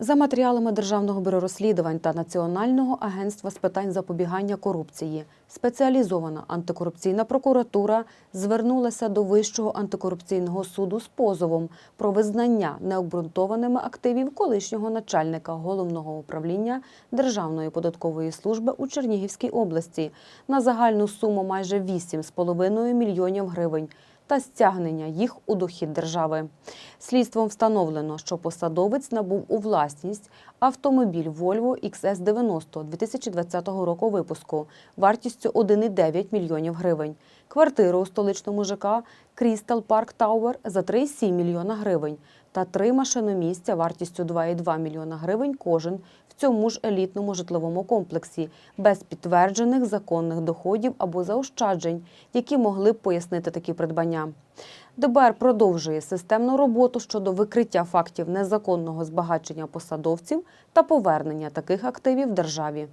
За матеріалами Державного бюро розслідувань та Національного агентства з питань запобігання корупції, спеціалізована антикорупційна прокуратура звернулася до Вищого антикорупційного суду з позовом про визнання необґрунтованими активів колишнього начальника головного управління Державної податкової служби у Чернігівській області на загальну суму майже 8,5 мільйонів гривень та стягнення їх у дохід держави. Слідством встановлено, що посадовець набув у власність автомобіль Volvo XS90 2020 року випуску вартістю 1,9 мільйонів гривень, квартиру у столичному ЖК Crystal Park Tower за 3,7 мільйона гривень та три машиномісця вартістю 2,2 мільйона гривень кожен в цьому ж елітному житловому комплексі без підтверджених законних доходів або заощаджень, які могли б пояснити такі придбання. ДБР продовжує системну роботу щодо викриття фактів незаконного збагачення посадовців та повернення таких активів державі.